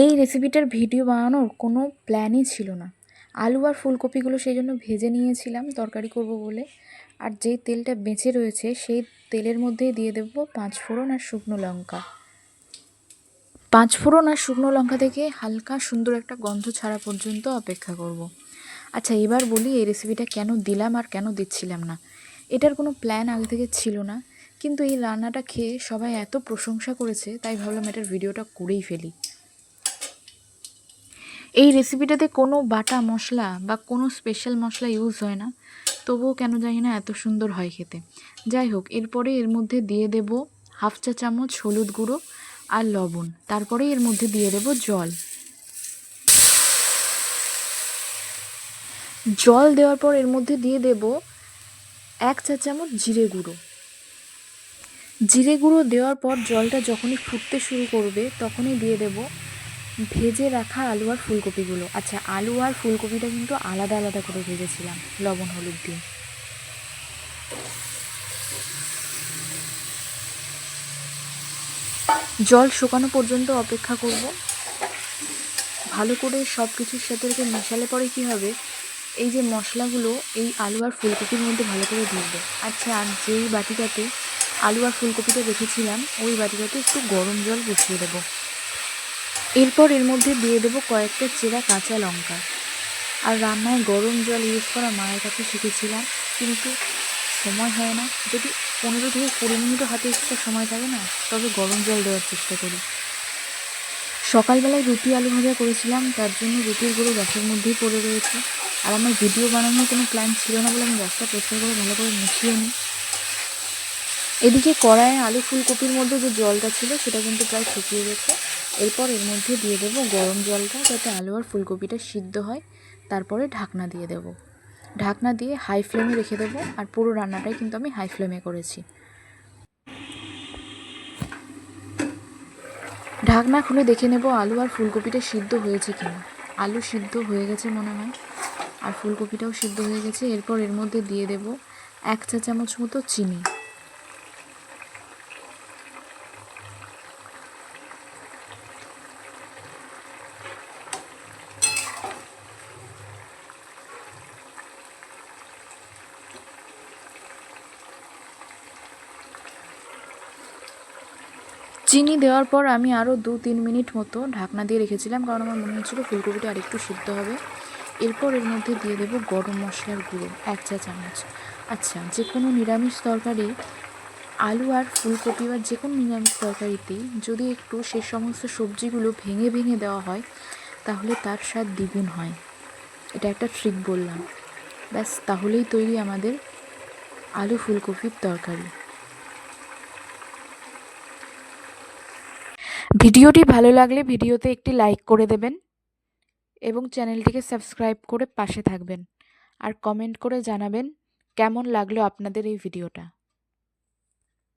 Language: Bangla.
এই রেসিপিটার ভিডিও বানানোর কোনো প্ল্যানই ছিল না। আলু আর ফুলকপিগুলো সেই জন্য ভেজে নিয়েছিলাম, তরকারি করব বলে। আর যেই তেলটা বেঁচে রয়েছে, সেই তেলের মধ্যেই দিয়ে দেবো পাঁচ ফোড়ন আর শুকনো লঙ্কা। পাঁচ ফোড়ন আর শুকনো লঙ্কা থেকে হালকা সুন্দর একটা গন্ধ ছাড়া পর্যন্ত অপেক্ষা করব। আচ্ছা এবার বলি এই রেসিপিটা কেন দিলাম আর কেন দিচ্ছিলাম না? এটার কোনো প্ল্যান আগে থেকে ছিল না। কিন্তু এই রান্নাটা খেয়ে সবাই এত প্রশংসা করেছে, তাই ভাবলাম এটার ভিডিওটা করেই ফেলি। এই রেসিপিটাতে কোনো বাটা মশলা বা কোনো স্পেশাল মশলা ইউজ হয় না। তবুও কেন জানি না এত সুন্দর হয় খেতে। যাই হোক, এরপরে এর মধ্যে দিয়ে দেব হাফ চা চামচ হলুদ গুঁড়ো আর লবণ। তারপরে এর মধ্যে দিয়ে দেব জল। জল দেওয়ার পর এর মধ্যে দিয়ে দেব এক চা চামচ জিরে গুঁড়ো। জিরে গুঁড়ো দেওয়ার পর জলটা যখনই ফুটতে শুরু করবে, তখনই দিয়ে দেব ভেজে রাখা আলু আর ফুলকপিগুলো। আচ্ছা আলু আর ফুলকপিটা কিন্তু আলাদা আলাদা করে ভেজেছিলাম, লবণ, হলুদ দিয়ে। জল শুকানো পর্যন্ত অপেক্ষা করব। ভালো করে সব কিছুর সাথে মেশালে পরে কী হবে? এই যে মশলাগুলো, এই আলু আর ফুলকপির মধ্যে ভালো করে ঢুকবে আচ্ছা আর যেই বাটিটাতে আলু আর ফুলকপিটা রেখেছিলাম, ওই বাটিটাতে একটু গরম জল বসিয়ে দেবো। এরপর এর মধ্যে দিয়ে দেবো কয়েকটা চেরা কাঁচা লঙ্কা। আর রান্নায় গরম জল ইউজ করা মায়ের কাছে শিখেছিলাম, কিন্তু সময় হয় না। যদি পনেরো থেকে কুড়ি মিনিটও হাতে এক্সট্রা সময় থাকে না, তবে গরম জল দেওয়ার চেষ্টা করি। সকালবেলায় রুটি আলু ভাজা করেছিলাম, তার জন্য রুটির গুঁড়ো গ্যাসের মধ্যেই পড়ে রয়েছে। আর আমার ভিডিও বানানোর কোনো প্ল্যান ছিল না বলে আমি গ্যাসটা পরিষ্কার করে ভালো করে মিশিয়ে নিই। এদিকে কড়াইয়ে আলু ফুলকপির মধ্যে যে জলটা ছিল, সেটা কিন্তু প্রায় শুকিয়ে গেছে। এরপর এর মধ্যে দিয়ে দেবো গরম জলটা, যাতে আলু আর ফুলকপিটা সিদ্ধ হয়। তারপরে ঢাকনা দিয়ে দেবো। ঢাকনা দিয়ে হাই ফ্লেমে রেখে দেবো, আর পুরো রান্নাটাই কিন্তু আমি হাই ফ্লেমে করেছি। ঢাকনা খুলে দেখে নেব আলু আর ফুলকপিটা সিদ্ধ হয়েছে কিনা আলু সিদ্ধ হয়ে গেছে মনে হয়, আর ফুলকপিটাও সিদ্ধ হয়ে গেছে। এরপর এর মধ্যে দিয়ে দেব এক চা চামচ মতো চিনি। চিনি দেওয়ার পর আমি আরও দু তিন মিনিট মতো ঢাকনা দিয়ে রেখেছিলাম, কারণ আমার মনে হচ্ছিল ফুলকপিটা আরেকটু সিদ্ধ হবে। এরপর এর মধ্যে দিয়ে দেবো গরম মশলার গুঁড়ো, এক চা চামচ। আচ্ছা যে কোনো নিরামিষ তরকারি, আলু আর ফুলকপি বা যে কোনো নিরামিষ তরকারিতেই যদি একটু সে সমস্ত সবজিগুলো ভেঙে ভেঙে দেওয়া হয়, তাহলে তার স্বাদ দ্বিগুণ হয়। এটা একটা ট্রিক বললাম। ব্যাস, তাহলেই তৈরি আমাদের আলু ফুলকপির তরকারি। ভিডিওটি ভালো লাগলে ভিডিওতে একটি লাইক করে দেবেন এবং চ্যানেলটিকে সাবস্ক্রাইব করে পাশে থাকবেন। আর কমেন্ট করে জানাবেন কেমন লাগল আপনাদের এই ভিডিওটা।